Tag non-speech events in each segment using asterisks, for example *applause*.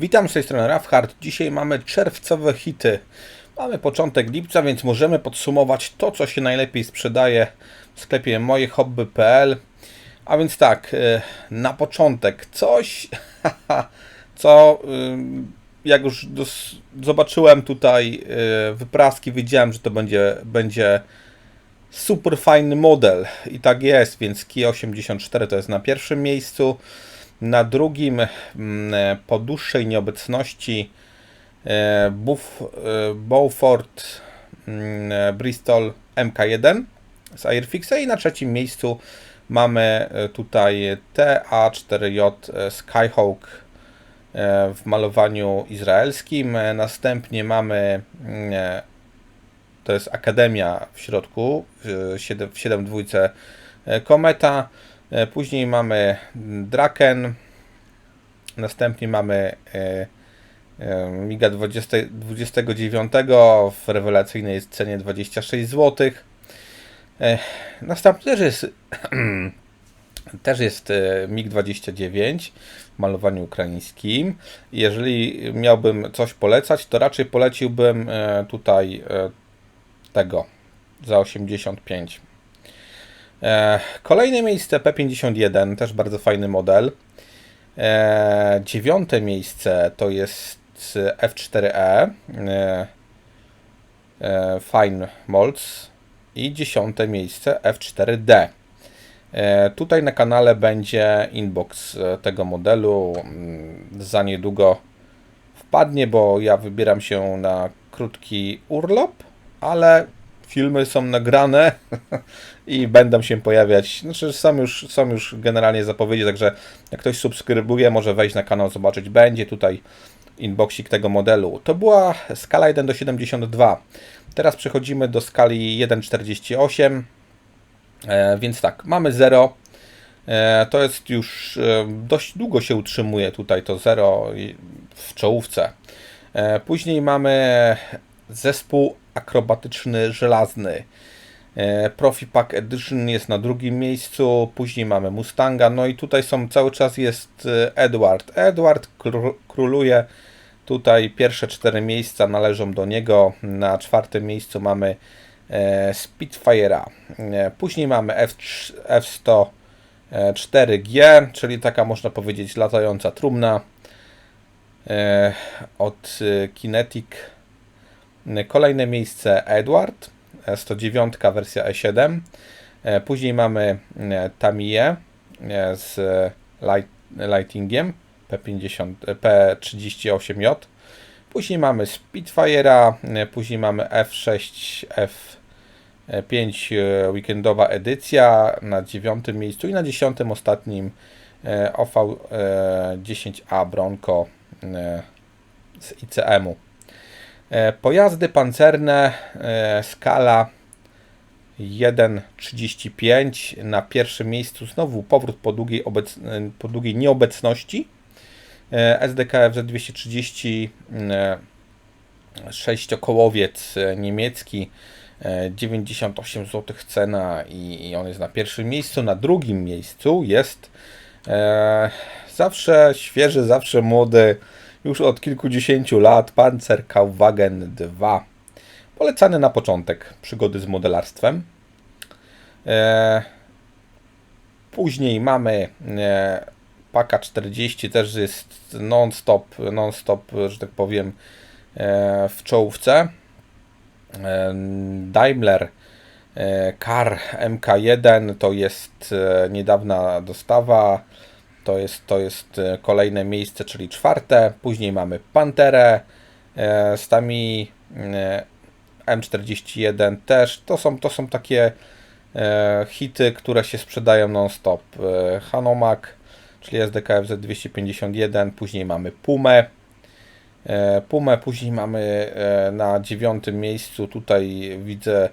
Witam z tej strony Rafhard. Dzisiaj mamy czerwcowe hity. Mamy początek lipca, więc możemy podsumować to, co się najlepiej sprzedaje w sklepie mojehobby.pl. A więc tak, y, na początek coś, *laughs* co y, jak już zobaczyłem tutaj y, wypraski, wiedziałem, że to będzie, będzie super fajny model. I tak jest, więc Kia 84 to jest na pierwszym miejscu. Na drugim, mm, po dłuższej nieobecności, e, Buff, e, Beaufort mm, e, Bristol MK1 z Airfixa i na trzecim miejscu mamy e, tutaj TA4J e, Skyhawk e, w malowaniu izraelskim. E, Następnie mamy mm, e, to jest Akademia w środku, w 7 w 7.2 e, Kometa. E, Później mamy Draken. Następnie mamy e, e, Miga 20, 29 w rewelacyjnej cenie 26 zł. Następny też jest *clears throat* też jest e, MiG-29 w malowaniu ukraińskim. Jeżeli miałbym coś polecać, to raczej poleciłbym tutaj tego za 85. E, Kolejne miejsce P51, też bardzo fajny model. E, Dziewiąte miejsce to jest F4E e, e, Fine Molds i dziesiąte miejsce F4D. E, Tutaj na kanale będzie inbox tego modelu. Mm, Za niedługo wpadnie, bo ja wybieram się na krótki urlop, ale filmy są nagrane *laughs* i będą się pojawiać. Znaczy, są już, są już generalnie zapowiedzi, także jak ktoś subskrybuje, może wejść na kanał, zobaczyć. Będzie tutaj inboxik tego modelu. To była skala 1 do 72. Teraz przechodzimy do skali 1,48. E, więc tak, mamy 0. E, to jest już e, dość długo się utrzymuje tutaj to 0 i- w czołówce. E, później mamy zespół akrobatyczny żelazny. E, Profi Pack Edition jest na drugim miejscu, później mamy Mustanga, no i tutaj są cały czas jest e, Edward. Edward kró- króluje, tutaj pierwsze cztery miejsca należą do niego, na czwartym miejscu mamy e, Spitfire'a, później mamy F3, F104G, czyli taka można powiedzieć latająca trumna od Kinetic. Kolejne miejsce Edward, e, 109 wersja E7. E, Później mamy e, Tamiya e, z light, lightingiem P50, e, P38J. Później mamy Spitfire'a, później mamy F6 F5 e, weekendowa edycja na dziewiątym miejscu i na dziesiątym ostatnim e, OV10A Bronco z ICM-u. E, Pojazdy pancerne e, skala 1.35 na pierwszym miejscu znowu powrót po długiej, e, po długiej nieobecności SDKF Z230 e, sześciokołowiec niemiecki e, 98 zł cena i, i on jest na pierwszym miejscu. Na drugim miejscu jest e, zawsze świeży, zawsze młody, już od kilkudziesięciu lat Panzer Kauwagen 2. Polecany na początek przygody z modelarstwem. E, później mamy e, Paka 40, też jest non-stop, non-stop, że tak powiem, e, w czołówce. Daimler Car MK1 to jest niedawna dostawa. To jest, to jest e, kolejne miejsce, czyli czwarte. Później mamy Panterę e, z tami e, M41 też. To są, to są takie e, hity, które się sprzedają non-stop. E, Hanomak, czyli SDKF Z251, później mamy Pumę. E, Pumę, później mamy e, na dziewiątym miejscu, tutaj widzę,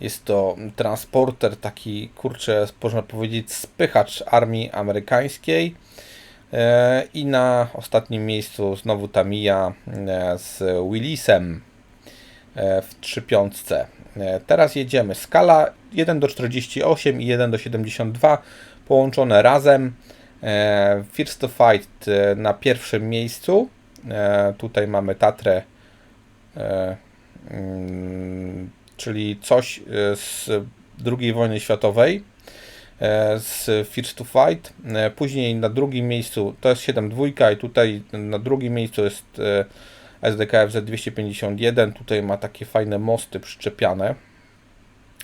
jest to transporter, taki kurczę, można powiedzieć, spychacz armii amerykańskiej. E, I na ostatnim miejscu znowu Tamiya e, z Willisem e, w 3 piątce. E, Teraz jedziemy. Skala 1 do 48 i 1 do 72 połączone razem. First to Fight na pierwszym miejscu tutaj mamy Tatrę, mm, czyli coś e, z II wojny światowej, e, z First to Fight. E, później na drugim miejscu to jest 7.2 i tutaj na drugim miejscu jest SDKFZ 251. Tutaj ma takie fajne mosty przyczepiane.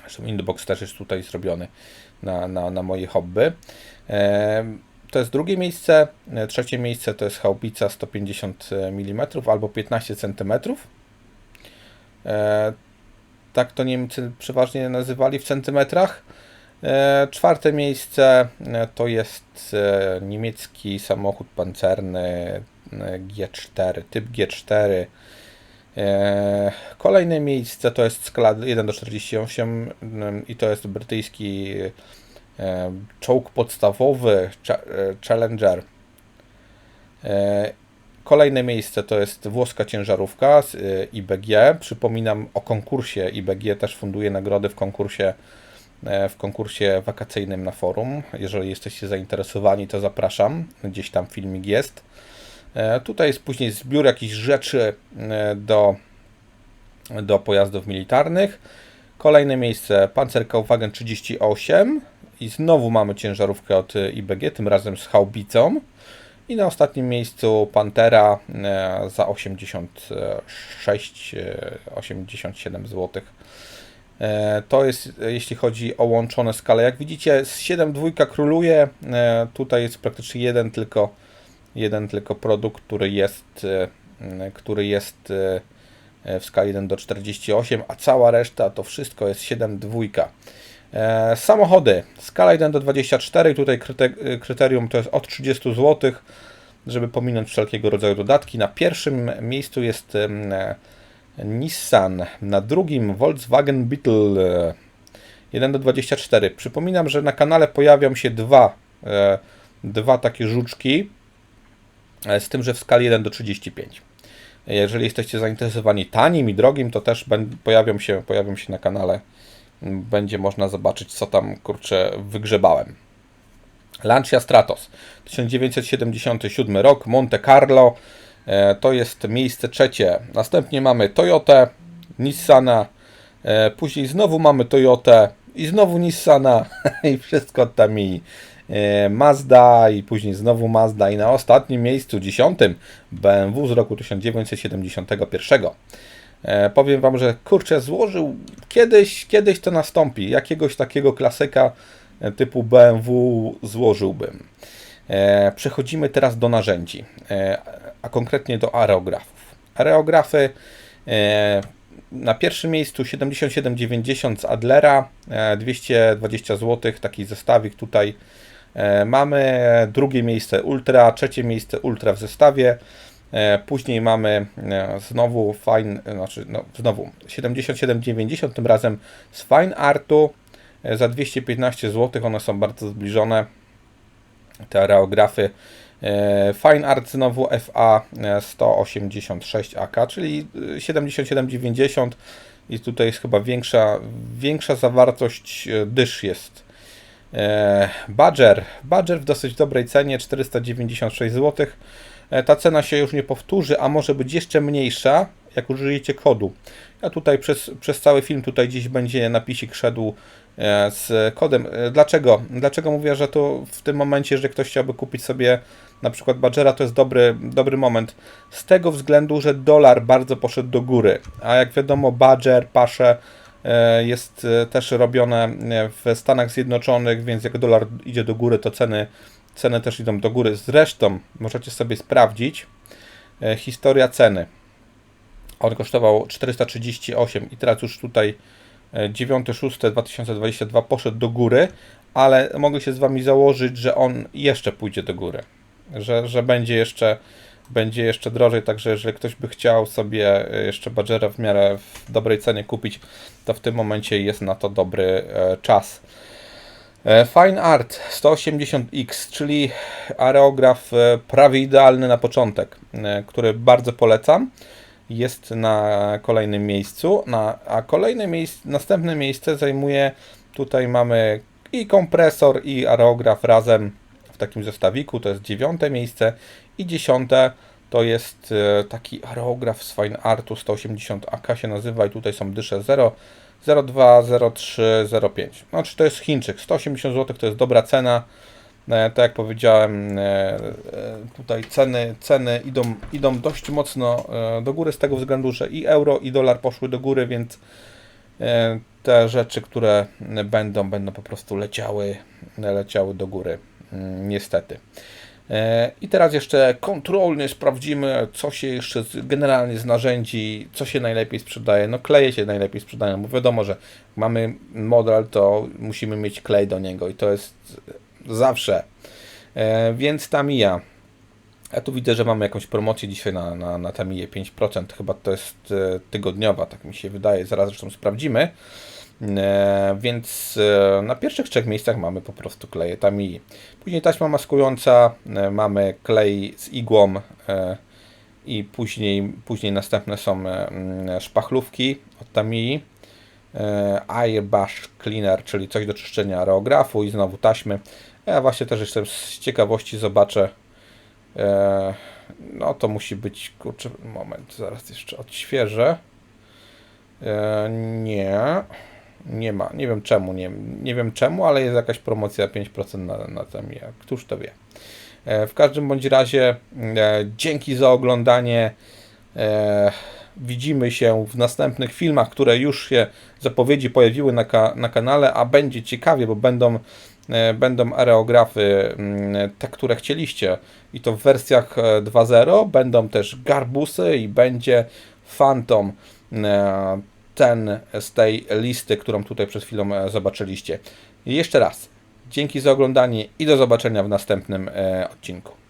Zresztą inbox też jest tutaj zrobiony na, na, na moje hobby. To jest drugie miejsce. Trzecie miejsce to jest chałpica 150 mm albo 15 cm. Tak to Niemcy przeważnie nazywali w centymetrach. E, Czwarte miejsce e, to jest e, niemiecki samochód pancerny e, G4, typ G4. E, Kolejne miejsce to jest skala 1 do 48 mm, i to jest brytyjski czołg podstawowy Cha- Challenger. Kolejne miejsce to jest włoska ciężarówka z e, IBG. Przypominam o konkursie IBG, też funduje nagrody w konkursie e, w konkursie wakacyjnym na forum. Jeżeli jesteście zainteresowani, to zapraszam. Gdzieś tam filmik jest. E, Tutaj jest później zbiór jakichś rzeczy e, do, do pojazdów militarnych. Kolejne miejsce Panzerkaufwagen 38 i znowu mamy ciężarówkę od e, IBG, tym razem z haubicą. I na ostatnim miejscu Pantera e, za 86, e, 87 zł. To jest, jeśli chodzi o łączone skale. Jak widzicie, z 7.2 króluje. E, Tutaj jest praktycznie jeden tylko, jeden tylko produkt, który jest, e, który jest w skali 1 do 48, a cała reszta to wszystko jest 7.2. E, Samochody, skala 1 do 24, tutaj e, kryterium to jest od 30 zł, żeby pominąć wszelkiego rodzaju dodatki. Na pierwszym miejscu jest e, Nissan, na drugim Volkswagen Beetle e, 1 do 24. Przypominam, że na kanale pojawią się dwa, e, dwa takie żuczki, e, z tym, że w skali 1 do 35. Jeżeli jesteście zainteresowani tanim i drogim, to też pojawią się, pojawią się na kanale. Będzie można zobaczyć, co tam kurczę wygrzebałem. Lancia Stratos, 1977 rok, Monte Carlo, e, to jest miejsce trzecie. Następnie mamy Toyotę, Nissana, e, później znowu mamy Toyotę i znowu Nissana *laughs* i wszystko od Tamii. E, Mazda i później znowu Mazda i na ostatnim miejscu, dziesiątym, BMW z roku 1971. E, powiem Wam, że kurczę, złożył kiedyś, kiedyś to nastąpi. Jakiegoś takiego klasyka e, typu BMW złożyłbym. E, przechodzimy teraz do narzędzi, a konkretnie do areografów. Areografy na pierwszym miejscu 77,90 z Adlera, e, 220 zł, taki zestawik tutaj mamy. Drugie miejsce Ultra, trzecie miejsce Ultra w zestawie. E, Później mamy e, znowu fine, znaczy no, znowu 77,90 tym razem z Fine Artu e, za 215 zł. One są bardzo zbliżone te areografy. Fine Art znowu FA e, 186 AK, czyli e, 77,90 i tutaj jest chyba większa, większa zawartość dysz jest. Badger. Badger w dosyć dobrej cenie 496 zł. E, Ta cena się już nie powtórzy, a może być jeszcze mniejsza, jak użyjecie kodu. Ja tutaj przez, przez cały film tutaj gdzieś będzie napisik szedł e, z kodem. E, Dlaczego? Dlaczego mówię, że to w tym momencie, że ktoś chciałby kupić sobie na przykład Badgera, to jest dobry, dobry moment. Z tego względu, że dolar bardzo poszedł do góry, a jak wiadomo Badger, Pasze jest też robione w Stanach Zjednoczonych, więc jak dolar idzie do góry, to ceny, ceny też idą do góry. Zresztą możecie sobie sprawdzić e, historia ceny. On kosztował 438 i teraz już tutaj e, 9.6.2022 poszedł do góry, ale mogę się z Wami założyć, że on jeszcze pójdzie do góry. Że, że będzie jeszcze będzie jeszcze drożej, także jeżeli ktoś by chciał sobie e, jeszcze Badgera w miarę w dobrej cenie kupić, to w tym momencie jest na to dobry e, czas. E, Fine Art 180X, czyli areograf e, prawie idealny na początek, e, który bardzo polecam. Jest na kolejnym miejscu, na, a kolejne miejsce, następne miejsce zajmuje, tutaj mamy i kompresor i areograf razem w takim zestawiku, to jest dziewiąte miejsce i dziesiąte To jest taki aerograf z Fine Artu 180 AK się nazywa i tutaj są dysze 0, 02, 03, 05. Znaczy to jest Chińczyk. 180 zł to jest dobra cena. E, tak jak powiedziałem, e, e, tutaj ceny, ceny idą, idą dość mocno do góry z tego względu, że i euro i dolar poszły do góry, więc te rzeczy, które będą, będą po prostu leciały, leciały do góry. Mm, Niestety. E, I teraz jeszcze kontrolnie sprawdzimy, co się jeszcze z, generalnie z narzędzi, co się najlepiej sprzedaje. No kleje się najlepiej sprzedają, bo wiadomo, że mamy model, to musimy mieć klej do niego i to jest zawsze. E, Więc Tamiya. Ja tu widzę, że mamy jakąś promocję dzisiaj na, na, na Tamiję 5%. Chyba to jest e, tygodniowa, tak mi się wydaje. Zaraz zresztą sprawdzimy. E, Więc e, na pierwszych trzech miejscach mamy po prostu kleje Tamii. Później taśma maskująca, e, mamy klej z igłą i później, później następne są mm, szpachlówki od Tamii. Airbrush Cleaner, czyli coś do czyszczenia aerografu i znowu taśmy. Ja właśnie też jeszcze z ciekawości zobaczę. No to musi być, kurczę, moment, zaraz jeszcze odświeżę. Nie, nie ma, nie wiem czemu, nie, nie wiem czemu, ale jest jakaś promocja 5% na, na Tamiya, któż to wie. E, W każdym bądź razie e, dzięki za oglądanie. E, Widzimy się w następnych filmach, które już się zapowiedzi pojawiły na, ka na kanale, a będzie ciekawie, bo będą, będą areografy, mm, te, które chcieliście. I to w wersjach e, 2.0 będą też garbusy i będzie Phantom, ten z tej listy, którą tutaj przed chwilą e, zobaczyliście. I jeszcze raz, dzięki za oglądanie i do zobaczenia w następnym e, odcinku.